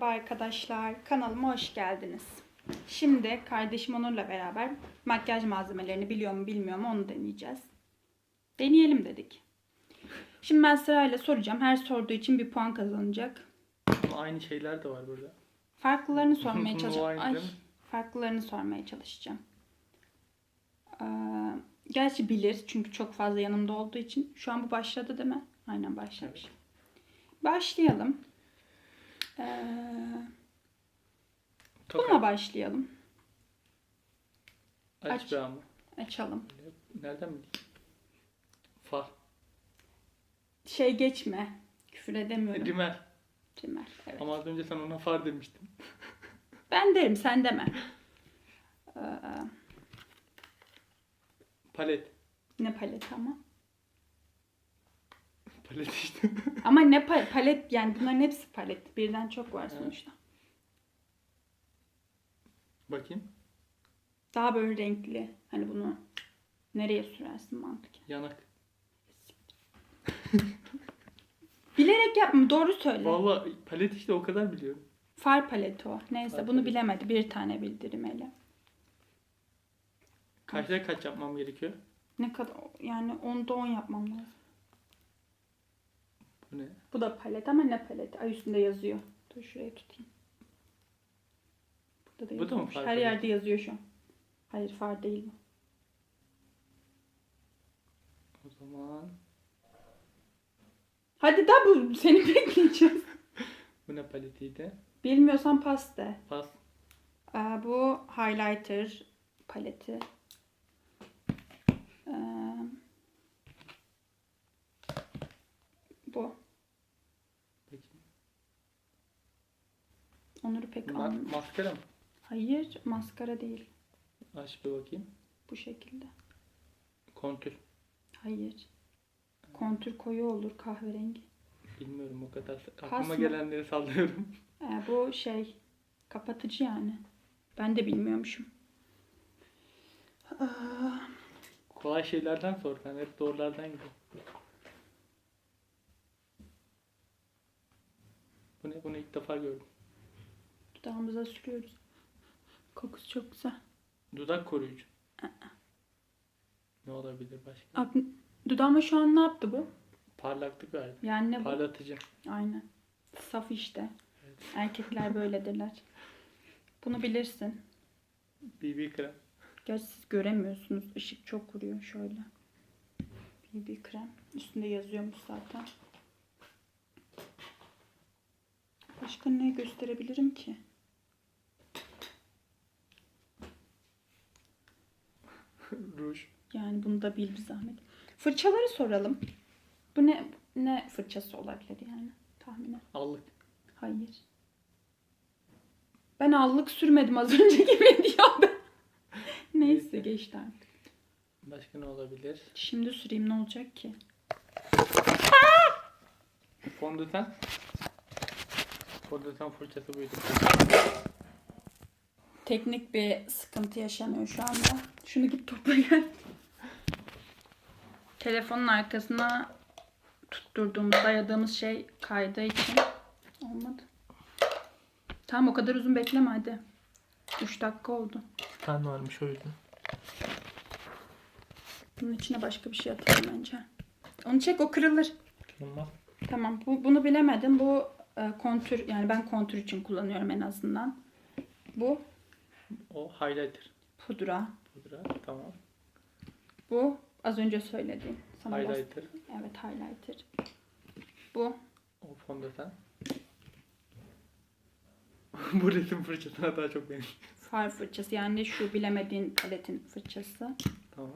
Merhaba arkadaşlar, kanalıma hoş geldiniz. Şimdi kardeşim Onur'la beraber makyaj malzemelerini biliyor mu bilmiyor mu onu deneyeceğiz. Deneyelim dedik. Şimdi ben sırayla soracağım. Her sorduğu için bir puan kazanacak. Aynı şeyler de var burada. Farklılarını sormaya çalışacağım. Ay, farklılarını sormaya çalışacağım. Ee, gerçi bilir çünkü çok fazla yanımda olduğu için. Şu an bu başladı değil mi? Aynen başlamış. Başlayalım. Ee, Tokat. buna başlayalım. Aç, aç. ama. Açalım. Nereden bileyim? Fa. Şey geçme. Küfür edemiyorum. Rimel. Rimel, Evet. Ama az önce sen ona far demiştin. Ben derim sen deme. Ee, Palet. ne palet ama. Palet işte. Ama ne pa- palet yani bunların hepsi palet. Birden çok var sonuçta. Bakayım. Daha böyle renkli. Hani bunu nereye sürersin mantık. Yanak. Bilerek yapma doğru söyle. Valla palet işte o kadar biliyorum. Far paleti o. Neyse Far bunu paleti. bilemedi. Bir tane bildirimeli. Kaçta kaç yapmam gerekiyor? Ne kadar yani 10'da 10 yapmam lazım. Bu ne? Bu da palet ama ne paleti? Ay üstünde yazıyor. Dur şuraya tutayım. Burada da Bu da mı yazıyormuş. far Her paleti? yerde yazıyor şu an. Hayır far değil bu. O zaman Hadi da bu seni bekleyeceğiz. bu ne paletiydi? Bilmiyorsan pas de. Pas. Ee, bu highlighter paleti. Ee, bu. Peki. Onları pek Bunlar anlamıyorum. maskara mı? Hayır maskara değil. Aç bir bakayım. Bu şekilde. Kontür. Hayır. Kontür koyu olur kahverengi. Bilmiyorum o kadar. Pas Aklıma mı? gelenleri sallıyorum. Ee, bu şey kapatıcı yani. Ben de bilmiyormuşum. Ee, Kolay şeylerden sor. Ben hep doğrulardan gidiyorum. Bu ne? Bunu ilk defa gördüm. Dudağımıza sürüyoruz. Kokusu çok güzel. Dudak koruyucu. ne olabilir başka? Ak- Dudağıma şu an ne yaptı bu? Parlaklık verdi. Yani ne bu? Parlatıcı. Aynen. Saf işte. Erkekler böyledirler. Bunu bilirsin. BB krem. Gerçi siz göremiyorsunuz. Işık çok vuruyor şöyle. BB krem. Üstünde yazıyormuş zaten. Başka ne gösterebilirim ki? Ruj. Yani bunu da bil bir zahmet. Fırçaları soralım. Bu ne ne fırçası olabilir yani tahminen? Allık. Hayır. Ben allık sürmedim az önceki videoda. Neyse Neyse. geçti artık. Başka ne olabilir? Şimdi süreyim ne olacak ki? Fondöten. Fondöten fırçası buydu. Teknik bir sıkıntı yaşanıyor şu anda. Şunu git topla gel. Telefonun arkasına tutturduğumuz, dayadığımız şey kaydığı için olmadı. Tamam o kadar uzun bekleme hadi. 3 dakika oldu. Kan varmış o yüzden. Bunun içine başka bir şey atalım bence. Onu çek o kırılır. Kırılmaz. Tamam bu, bunu bilemedim. Bu e, kontür yani ben kontür için kullanıyorum en azından. Bu O highlighter. pudra. Pudra. Tamam. Bu az önce söylediğim. Sana Highlighter. Evet highlighter. Bu O fondöten. Bu resim fırçasına daha çok benziyor. far fırçası yani şu bilemediğin paletin fırçası. Tamam.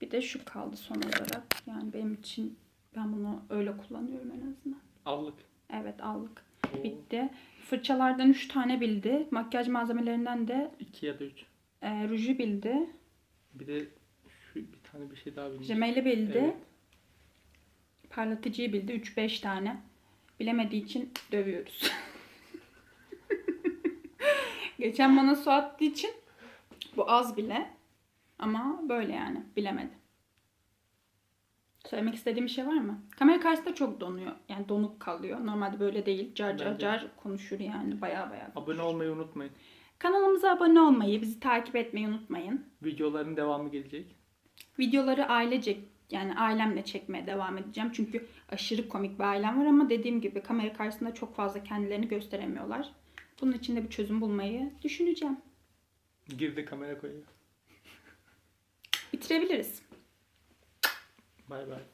Bir de şu kaldı son olarak. Yani benim için ben bunu öyle kullanıyorum en azından. Allık. Evet aldık. Bitti. Fırçalardan 3 tane bildi. Makyaj malzemelerinden de iki ya da üç. e, ruju bildi. Bir de şu bir tane bir şey daha bilmiş. Rimeli bildi. Evet. Parlatıcıyı bildi. 3-5 tane. Bilemediği için dövüyoruz. Geçen bana su attığı için bu az bile. Ama böyle yani. Bilemedi. Söylemek istediğim bir şey var mı? Kamera karşısında çok donuyor. Yani donuk kalıyor. Normalde böyle değil. Car car car konuşur yani. Baya baya. Abone olmayı unutmayın. Kanalımıza abone olmayı, bizi takip etmeyi unutmayın. Videoların devamı gelecek. Videoları ailecek yani ailemle çekmeye devam edeceğim. Çünkü aşırı komik bir ailem var ama dediğim gibi kamera karşısında çok fazla kendilerini gösteremiyorlar. Bunun için de bir çözüm bulmayı düşüneceğim. Girdi kamera koyuyor. Bitirebiliriz. Bye bye.